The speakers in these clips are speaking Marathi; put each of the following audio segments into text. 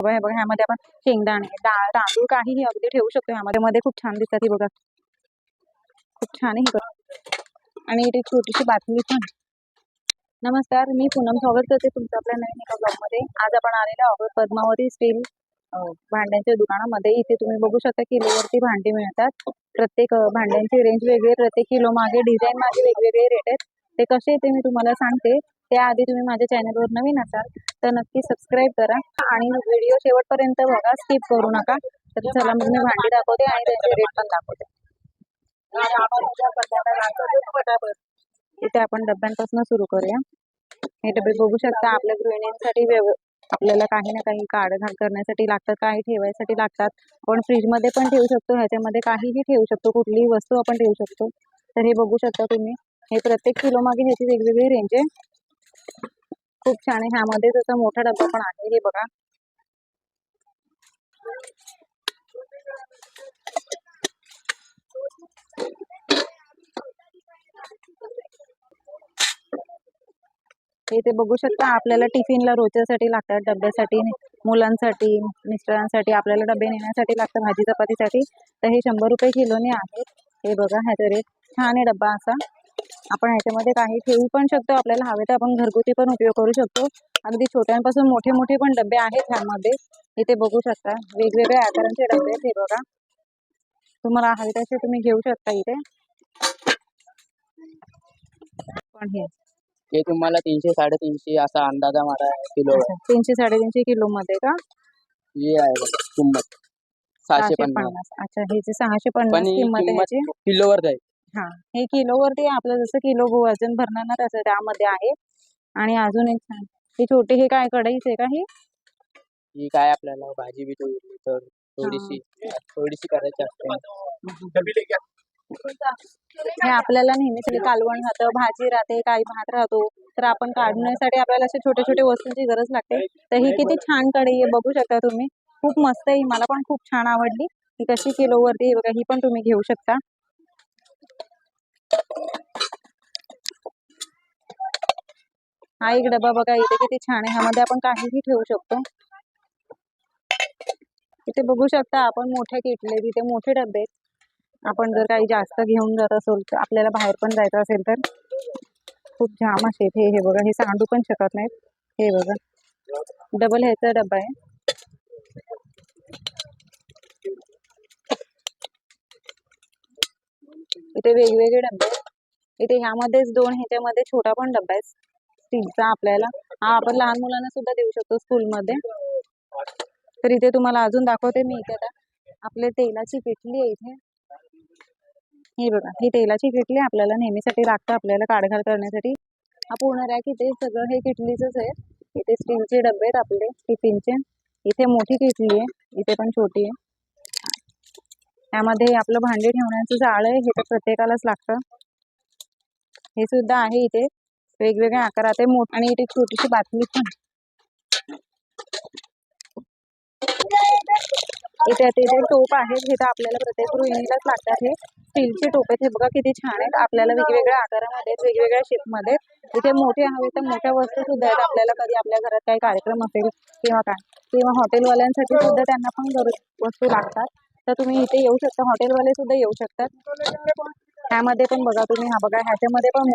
हे बघा ह्यामध्ये आपण शेंगदाणे डाळ तांदूळ काहीही अगदी ठेवू शकतो. ह्यामध्ये मध्ये खूप छान दिसतात ही बघा. खूप छान आहे ही बघा. आणि इथे छोटीशी बातमी पण. नमस्कार मी पूनम स्वागत करते तुमचं आपल्या नवीन एका ब्लॉगमध्ये. आज आपण आलेलो आहोत पद्मावती स्टील भांड्यांच्या दुकानामध्ये. इथे तुम्ही बघू शकता किलोवरती भांडी मिळतात. प्रत्येक भांड्यांची रेंज वेगळी प्रत्येक किलो मागे डिझाईन मागे वेगवेगळे रेट आहेत. ते कसे ते मी तुम्हाला सांगते. त्याआधी तुम्ही माझ्या चॅनलवर नवीन असाल तर नक्की सबस्क्राईब करा आणि व्हिडिओ शेवटपर्यंत बघा स्किप करू नका. तर चला मग मी भांडी दाखवते आणि त्यांचे रेट पण दाखवते. इथे आपण डब्यांपासून सुरू करूया. हे डबे बघू शकता आपल्या गृहिणींसाठी व्यव आपल्याला काही ना काही काढघाल करण्यासाठी लागतात काही ठेवायसाठी लागतात. आपण फ्रीजमध्ये पण ठेवू शकतो ह्याच्यामध्ये काहीही ठेवू शकतो कुठलीही वस्तू आपण ठेवू शकतो. तर हे बघू शकता तुम्ही. हे प्रत्येक किलो मागे ह्याची वेगवेगळी रेंज आहे. खूप छान आहे. ह्यामध्ये त्याचा मोठा डब्बा पण आहे. हे बघा. इथे बघू शकता आपल्याला टिफिनला रोजच्यासाठी लागतात डब्यासाठी मुलांसाठी मिस्टरांसाठी आपल्याला डबे नेण्यासाठी लागतं भाजी चपातीसाठी. तर हे शंभर रुपये किलोने आहेत. हे बघा ह्याचा रेट छान आहे डब्बा असा. आपण ह्याच्यामध्ये काही ठेवू पण शकतो आपल्याला हवे तर आपण घरगुती पण उपयोग करू शकतो. अगदी छोट्यांपासून मोठे मोठे पण डबे आहेत ह्यामध्ये. इथे बघू शकता वेगवेगळ्या आकारांचे डबे आहेत हे बघा. तुम्हाला हवे तसे तुम्ही घेऊ शकता इथे. पण हे. ते तुम्हाला तीनशे साडेतीनशे असा अंदाजा मारा किलो. तीनशे साडेतीनशे किलो मध्ये का? हे आहे किंमत. सहाशे पन्नास. अच्छा ह्याची सहाशे पन्नास ही किंमत किलोवर जाईल. हा हे किलोवरती आपलं जसं किलो वजन भरणार ना तसं त्यामध्ये आहे. आणि अजून एक छान ही छोटी हे काय कढईच आहे का ही? ही काय आपल्याला भाजी बी उरली तर थोडीशी थोडीशी करायची असते. हे आपल्याला नेहमीच कालवण राहतं भाजी राहते काही भात राहतो तर आपण काढण्यासाठी आपल्याला अशा छोट्या छोट्या वस्तूंची गरज लागते. तर ही किती छान कढई आहे बघू शकता तुम्ही. खूप मस्त आहे मला पण खूप छान आवडली. ही कशी किलोवरती बघा ही पण तुम्ही घेऊ शकता. हा एक डबा बघा इथे किती छान आहे. ह्यामध्ये आपण काहीही ठेवू शकतो. इथे बघू शकता आपण मोठ्या किटले तिथे मोठे डबे आहेत. आपण जर काही जास्त घेऊन जात असेल तर आपल्याला बाहेर पण जायचं असेल तर. खूप जाम असे हे हे बघा हे सांडू पण शकत नाहीत. हे बघा. डबल ह्याचा डबा आहे. इथे वेगवेगळे डब्बे आहेत. इथे ह्यामध्येच दोन ह्याच्यामध्ये छोटा पण डबा आहे. स्टीलचा आपल्याला. हा आपण लहान मुलांना सुद्धा देऊ शकतो स्कूलमध्ये. तर इथे तुम्हाला अजून दाखवते मी इथे आता. आपले तेलाची किटली आहे इथे. हे बघा ही तेलाची किटली आपल्याला नेहमीसाठी लागतं आपल्याला काढघाल करण्यासाठी. हा पूर्ण रॅक इथे सगळं हे किटलीच आहे. इथे स्टीलचे डबे आहेत आपले टिफिनचे. इथे मोठी किटली आहे इथे पण छोटी आहे. त्यामध्ये आपलं भांडे ठेवण्याचं जाळ आहे हे तर प्रत्येकालाच लागतं. हे सुद्धा आहे इथे. वेगवेगळ्या आकारात आहे. मोठ आणि इथे छोटीशी बातमी पण. इथे आता इथे टोप आहेत. हे तर आपल्याला प्रत्येक गृहिणीलाच लागतात हे. स्टीलचे टोप आहेत. हे बघा किती छान आहेत. आपल्याला वेगवेगळ्या आकारामध्ये आहेत, वेगवेगळ्या शेपमध्ये इथे मोठे हवे तर मोठ्या वस्तू सुद्धा आहेत. आपल्याला कधी आपल्या घरात काही कार्यक्रम असेल किंवा काय किंवा हॉटेलवाल्यांसाठी सुद्धा त्यांना पण गरज वस्तू लागतात. तर तुम्ही इथे येऊ शकता. हॉटेलवाले सुद्धा येऊ शकतात. ह्यामध्ये पण बघा तुम्ही हा बघा ह्याच्यामध्ये पण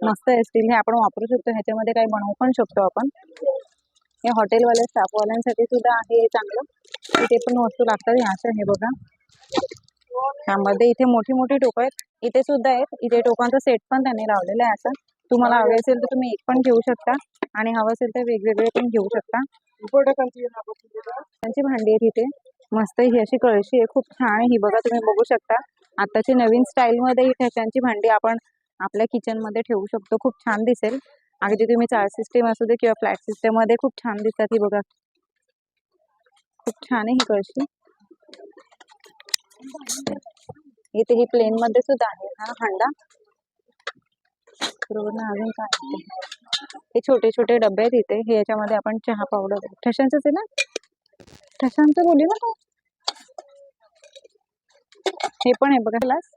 मस्त आहे स्टील हे आपण वापरू शकतो. ह्याच्यामध्ये काही बनवू पण शकतो आपण. हे हॉटेलवाल्या स्टाफवाल्यांसाठी सुद्धा आहे हे चांगलं. इथे पण वस्तू लागतात ह्याच्या हे बघा. ह्यामध्ये इथे मोठी मोठी टोकं आहेत. इथे सुद्धा आहेत. इथे टोकांचा सेट पण त्यांनी लावलेला आहे असं. तुम्हाला हवे असेल तर तुम्ही एक पण घेऊ शकता. आणि हवं असेल तर वेगवेगळे पण घेऊ शकता. त्यांची भांडी आहेत इथे. मस्त ही अशी कळशी आहे. खूप छान आहे ही. बघा तुम्ही बघू शकता. आताची नवीन स्टाईलमध्ये ही ठशांची भांडी आपण आपल्या किचनमध्ये ठेवू शकतो. खूप छान दिसेल. अगदी तुम्ही चार सिस्टीम असू दे किंवा फ्लॅट सिस्टीममध्ये खूप छान दिसतात ही बघा. खूप छान आहे ही कळशी. इथे ही प्लेन मध्ये सुद्धा आहे हा हांडा. बरोबर ना? अजून काय? हे छोटे छोटे डबे आहेत इथे. हे याच्यामध्ये आपण चहा पावडर ठशांचंच आहे ना? ठशांचं बोलली ना तू? हे पण आहे बघा. क्लास?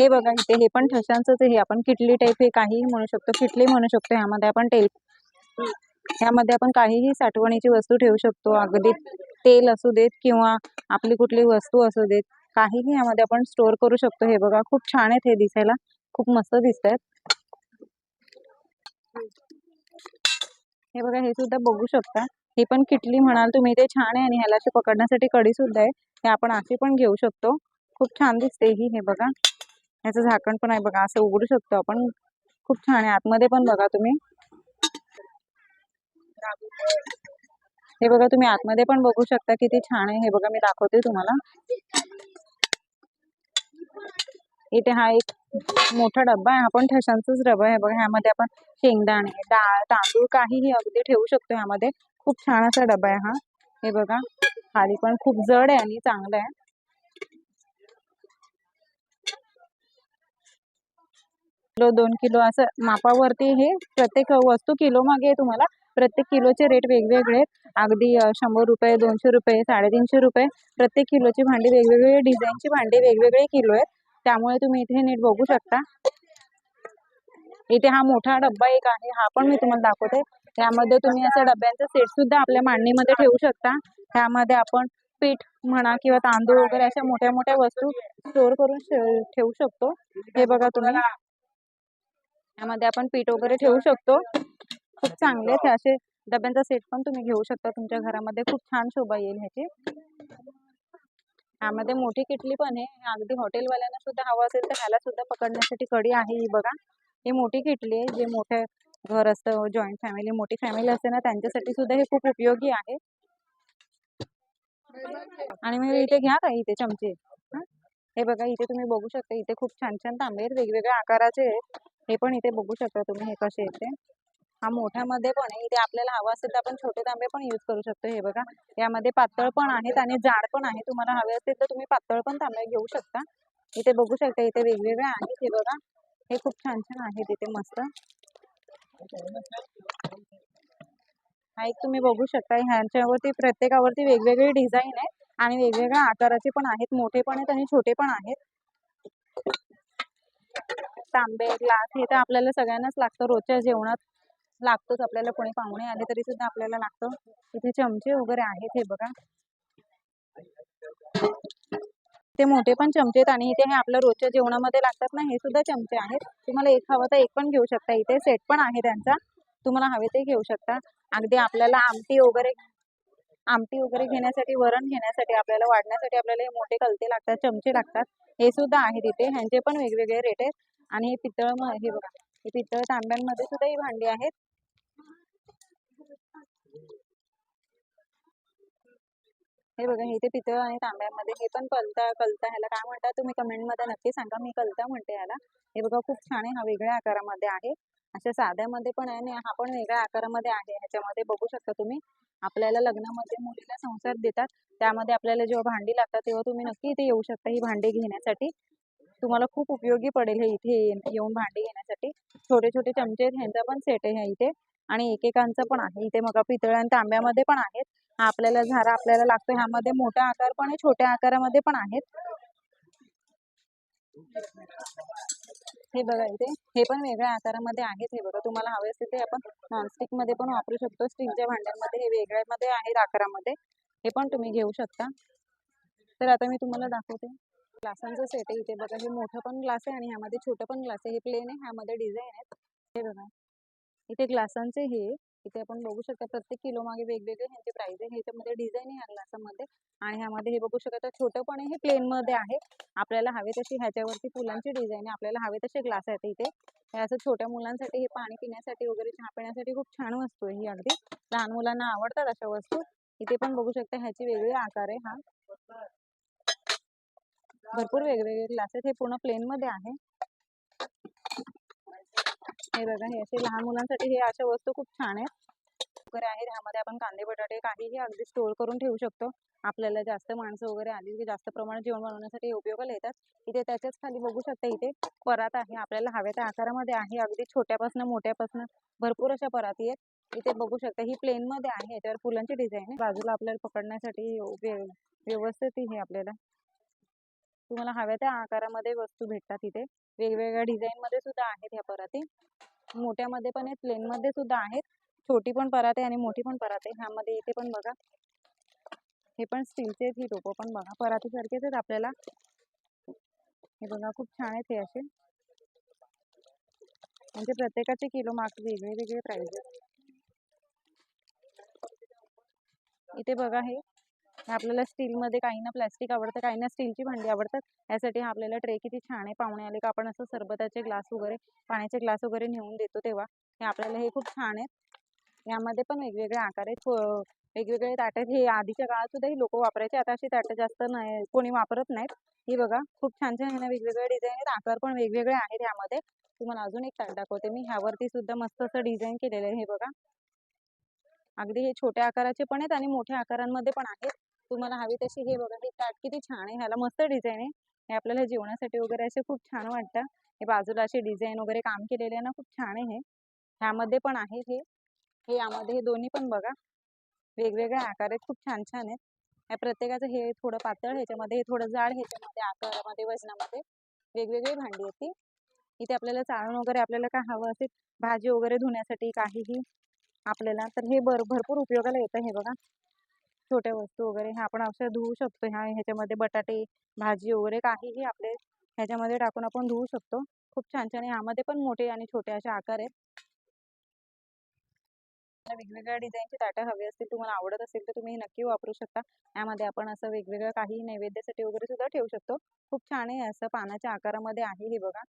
हे बघा इथे हे पण ठशांचंच आहे. हे आपण किटली टाईप हे काहीही म्हणू शकतो. किटली म्हणू शकतो. ह्यामध्ये आपण तेल ह्यामध्ये आपण काहीही साठवणीची वस्तू ठेवू शकतो. अगदी तेल असू देत किंवा आपली कुठली वस्तू असू देत काहीही यामध्ये आपण स्टोअर करू शकतो. हे बघा खूप छान आहेत हे दिसायला. खूप मस्त दिसत आहेत हे बघा हे सुद्धा बघू शकता. ही पण किटली म्हणाल तुम्ही ते छान आहे आणि ह्याला अशी पकडण्यासाठी कडी सुद्धा आहे. हे आपण अशी पण घेऊ शकतो. खूप छान दिसते ही हे बघा. ह्याचं झाकण पण आहे बघा असं उघडू शकतो आपण. खूप छान आहे. आतमध्ये पण बघा तुम्ही. हे बघा तुम्ही आतमध्ये पण बघू शकता किती छान आहे. हे बघा मी दाखवते तुम्हाला. इथे हा एक मोठा डब्बा आहे. हा पण ठशांचाच डबा आहे. बघा ह्यामध्ये आपण शेंगदाणे डाळ तांदूळ काहीही अगदी ठेवू शकतो ह्यामध्ये. खूप छान असा डबा आहे हा. हे बघा. खाली पण खूप जड आहे आणि चांगलं आहे. किलो दोन किलो असं मापावरती हे प्रत्येक वस्तू किलो मागे तुम्हाला. प्रत्येक किलोचे रेट वेगवेगळे आहेत. अगदी शंभर रुपये दोनशे रुपये साडेतीनशे रुपये. प्रत्येक किलोची भांडी वेगवेगळे डिझाईनची भांडी वेगवेगळे किलो आहेत. त्यामुळे तुम्ही इथे नीट बघू शकता. इथे हा मोठा डब्बा एक आहे. हा पण मी तुम्हाला दाखवते. त्यामध्ये तुम्ही असं डब्यांचं सेट सुद्धा आपल्या मांडणीमध्ये ठेवू शकता. त्यामध्ये आपण पीठ म्हणा किंवा तांदूळ वगैरे अशा मोठ्या मोठ्या वस्तू स्टोअर करून ठेवू शकतो. हे बघा तुम्ही. यामध्ये आपण पीठ वगैरे ठेवू शकतो. खूप चांगले आहेत असे डब्यांचा सेट पण तुम्ही घेऊ शकता. तुमच्या घरामध्ये खूप छान शोभा येईल ह्याची. यामध्ये मोठी किटली पण आहे. अगदी हॉटेलवाल्यांना सुद्धा हवं असेल तर ह्याला सुद्धा पकडण्यासाठी कडी आहे ही बघा. ही मोठी किटली आहे. जे मोठ्या घर असतं जॉईंट फॅमिली मोठी फॅमिली असते ना त्यांच्यासाठी सुद्धा हे खूप उपयोगी आहे. आणि मग इथे घ्या का इथे चमचे? हे? बघा इथे तुम्ही बघू शकता इथे खूप छान छान तांबे आहेत वेगवेगळ्या आकाराचे आहेत. हे पण इथे बघू शकता तुम्ही हे कसे येते हा मोठ्यामध्ये पण आहे इथे आपल्याला हवा असेल तर आपण छोटे तांबे पण यूज करू शकतो हे बघा. यामध्ये पातळ पण आहेत आणि जाड पण आहे तुम्हाला हवे असेल तर तुम्ही पातळ पण तांबे घेऊ शकता. इथे बघू शकता इथे वेगवेगळे आहेत हे बघा. हे खूप छान छान आहेत इथे मस्त. हा एक तुम्ही बघू शकता ह्यांच्यावरती प्रत्येकावरती वेगवेगळी डिझाईन आहे आणि वेगवेगळ्या आकाराचे पण आहेत मोठे पण आहेत आणि छोटे पण आहेत. तांबे ग्लास हे तर आपल्याला सगळ्यांनाच लागतं रोजच्या जेवणात लागतोच आपल्याला कोणी पाहुणे आले तरी सुद्धा आपल्याला लागतं. इथे चमचे वगैरे आहेत हे बघा. ते मोठे पण चमचे आहेत आणि इथे हे आपल्या रोजच्या जेवणामध्ये लागतात ना हे सुद्धा चमचे आहेत. तुम्हाला एक हवं तर एक पण घेऊ शकता. इथे सेट पण आहे त्यांचा. तुम्हाला हवे ते घेऊ शकता. अगदी आपल्याला आमटी वगैरे आमटी वगैरे घेण्यासाठी वरण घेण्यासाठी आपल्याला वाढण्यासाठी आपल्याला हे मोठे कलते लागतात चमचे लागतात. हे सुद्धा आहेत इथे. ह्यांचे पण वेगवेगळे रेट आहेत. आणि हे पितळ हे बघा. हे पितळ तांब्यांमध्ये सुद्धा ही भांडी आहेत. हे बघा हे ते पितळ आणि तांब्यामध्ये हे पण कलता कलता ह्याला काय म्हणता तुम्ही कमेंटमध्ये नक्की सांगा. मी कलता म्हणते ह्याला. हे बघा खूप छान आहे. हा वेगळ्या आकारामध्ये आहे. अशा साध्यामध्ये पण आहे आणि हा पण वेगळ्या आकारामध्ये आहे. ह्याच्यामध्ये बघू शकता तुम्ही. आपल्याला लग्नामध्ये मुलीला संसार देतात. त्यामध्ये आपल्याला जेव्हा भांडी लागतात तेव्हा तुम्ही नक्की इथे येऊ शकता ही भांडी घेण्यासाठी. तुम्हाला खूप उपयोगी पडेल हे इथे ये- येऊन भांडी घेण्यासाठी. छोटे छोटे चमचे ह्यांचा पण सेट आहे ह्या इथे. आणि एकेकांचा पण आहे. इथे मग पितळ आणि तांब्यामध्ये पण आहेत. हा आपल्याला झारा आपल्याला लागतो. ह्यामध्ये मोठा आकार पण आहे छोट्या आकारामध्ये पण आहेत. हे बघा इथे हे पण वेगळ्या आकारामध्ये आहेत. हे बघा तुम्हाला हवे असते ते आपण नॉनस्टिकमध्ये पण वापरू शकतो. स्टीलच्या भांड्यांमध्ये हे वेगळ्या मध्ये आहेत आकारामध्ये. हे पण तुम्ही घेऊ शकता. तर आता मी तुम्हाला दाखवते. ग्लासांचं सेट आहे इथे. बघा हे मोठं पण ग्लास आहे आणि ह्यामध्ये छोटं पण ग्लास आहे. हे प्लेन आहे. ह्यामध्ये डिझाईन आहेत. हे बघा. इथे ग्लासांचे हे इथे आपण बघू शकता प्रत्येक किलो मागे वेगवेगळे ह्यांचे प्राइस आहे ह्याच्यामध्ये डिझाईन आहे ह्या ग्लासामध्ये आणि ह्यामध्ये हे बघू शकता छोटं पण हे प्लेन मध्ये आहे. आपल्याला हवे तशी ह्याच्यावरती फुलांची डिझाईन आहे आपल्याला हवे तसे ग्लास आहेत इथे. हे असं छोट्या मुलांसाठी हे पाणी पिण्यासाठी वगैरे चहा पिण्यासाठी खूप छान वस्तू आहे ही अगदी. लहान मुलांना आवडतात अशा वस्तू. इथे पण बघू शकता ह्याची वेगळे आकार आहे हा. भरपूर वेगवेगळे ग्लासेस हे पूर्ण प्लेन मध्ये आहे. हे बघा हे असे लहान मुलांसाठी हे अशा वस्तू खूप छान आहेत. वगैरे आहे ह्यामध्ये आपण कांदे बटाटे काहीही अगदी स्टोअर करून ठेवू शकतो. आपल्याला जास्त माणसं वगैरे आली की जास्त प्रमाणात जेवण बनवण्यासाठी उपयोगाला येतात. इथे त्याच्याच खाली बघू शकता इथे परात आहे. आपल्याला हव्या त्या आकारामध्ये आहे. अगदी छोट्यापासून मोठ्यापासून भरपूर अशा पराती आहेत. इथे बघू शकता ही प्लेन मध्ये आहे. याच्यावर फुलांची डिझाईन आहे. बाजूला आपल्याला पकडण्यासाठी व्यवस्थित हे आपल्याला. तुम्हाला हव्या त्या आकारामध्ये वस्तू भेटतात इथे. वेगवेगळ्या डिझाईन मध्ये सुद्धा आहेत ह्या पराती. मोठ्यामध्ये पण आहेत प्लेन मध्ये सुद्धा आहेत. छोटी पण पराते आणि मोठी पण पराते. ह्यामध्ये इथे पण बघा. हे पण स्टीलचे आहेत ही टोपं पण बघा. परातीसारखेच आहेत आपल्याला. हे बघा खूप छान आहेत हे असे. म्हणजे प्रत्येकाचे किलो मार्क वेगळे वेगळे प्राईज आहेत. इथे बघा हे. आपल्याला स्टीलमध्ये काहींना प्लास्टिक आवडतं काही ना स्टीलची भांडी आवडतात. यासाठी हा आपल्याला ट्रे किती छान आहे पाहुणे आले का आपण असं सरबताचे ग्लास वगैरे पाण्याचे ग्लास वगैरे नेऊन देतो तेव्हा. हे आपल्याला हे खूप छान आहेत यामध्ये पण वेगवेगळे आकार आहेत. वेगवेगळे ताट आहेत. हे आधीच्या काळात सुद्धा ही लोक वापरायचे. आता अशी ताटं जास्त नाही कोणी वापरत नाहीत. ही बघा खूप छान छान ह्यांना वेगवेगळे डिझाईन आहेत. आकार पण वेगवेगळे आहेत यामध्ये. तुम्हाला अजून एक ताट दाखवते मी. ह्यावरती सुद्धा मस्त असं डिझाईन केलेलं आहे हे बघा. अगदी हे छोट्या आकाराचे पण आहेत आणि मोठ्या आकारांमध्ये पण आहेत. तुम्हाला हवी तशी हे बघा हे ताट किती छान आहे. ह्याला मस्त डिझाईन आहे. हे आपल्याला जेवणासाठी वगैरे असे खूप छान वाटतं. हे बाजूला असे डिझाईन वगैरे काम केलेले आहे ना खूप छान आहे हे. ह्यामध्ये पण आहे हे. हे यामध्ये हे दोन्ही पण बघा. वेगवेगळे आकार आहेत खूप छान छान आहेत. या प्रत्येकाचं हे थोडं पातळ ह्याच्यामध्ये हे थोडं जाड ह्याच्यामध्ये आकारामध्ये वजनामध्ये वेगवेगळी भांडी आहेत ती. इथे आपल्याला चाळण वगैरे आपल्याला काय हवं असेल भाजी वगैरे धुण्यासाठी काहीही आपल्याला तर हे भर भरपूर उपयोगाला येतं हे बघा. छोट्या वस्तू वगैरे हे आपण औषध धुवू शकतो. ह्या ह्याच्यामध्ये बटाटे भाजी वगैरे काहीही आपले ह्याच्यामध्ये टाकून आपण धुवू शकतो. खूप छान छान ह्यामध्ये यामध्ये पण मोठे आणि छोटे असे आकार आहेत. वेगवेगळ्या डिझाईनची ताटं हवी असतील तुम्हाला आवडत असेल तर तुम्ही हे नक्की वापरू शकता. यामध्ये आपण असं वेगवेगळं काही नैवेद्यासाठी वगैरे सुद्धा ठेवू शकतो. खूप छान आहे असं पानाच्या आकारामध्ये आहे हे बघा.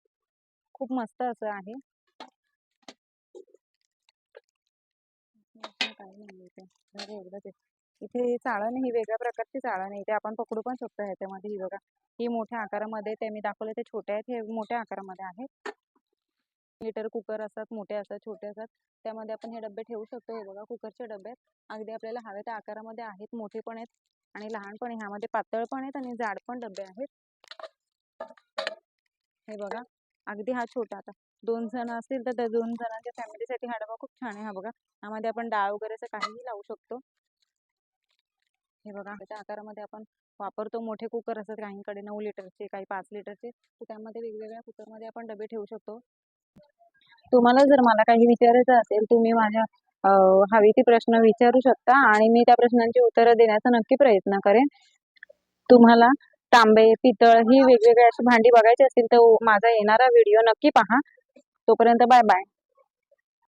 खूप मस्त असं आहे. काही नाही इथे चाळण ही वेगळ्या प्रकारची चाळण आहे. इथे आपण पकडू पण शकतो ह्याच्यामध्ये. ही बघा ही मोठ्या आकारामध्ये ते मी दाखवले ते छोटे आहेत हे मोठ्या आकारामध्ये आहेत. लिटर कुकर असतात मोठे असतात छोटे असतात. त्यामध्ये आपण हे डबे ठेवू शकतो. हे बघा कुकरचे डबे आहेत. अगदी आपल्याला हवे त्या आकारामध्ये आहेत मोठे पण आहेत आणि लहान पण आहे ह्यामध्ये पातळ पण आहेत आणि जाड पण डबे आहेत. हे बघा अगदी हा छोटा आता. दोन जण असतील तर त्या दोन जणांच्या फॅमिलीसाठी हा डबा खूप छान आहे. हा बघा यामध्ये आपण डाळ वगैरे असं काहीही लावू शकतो. हे बघा. त्याच्या आकारामध्ये आपण वापरतो. मोठे कुकर असतात काहींकडे नऊ लिटरचे काही पाच लिटरचे. तर त्यामध्ये वेगवेगळ्या कुकरमध्ये आपण डबे ठेवू शकतो. तुम्हाला जर मला काही विचारायचं असेल तुम्ही माझ्या हवी ती प्रश्न विचारू शकता आणि मी त्या प्रश्नांची उत्तरं देण्याचा नक्की प्रयत्न करेन. तुम्हाला तांबे पितळ ही वेगवेगळी अशी भांडी बघायची असतील तर माझा येणारा व्हिडिओ नक्की पहा. तोपर्यंत बाय बाय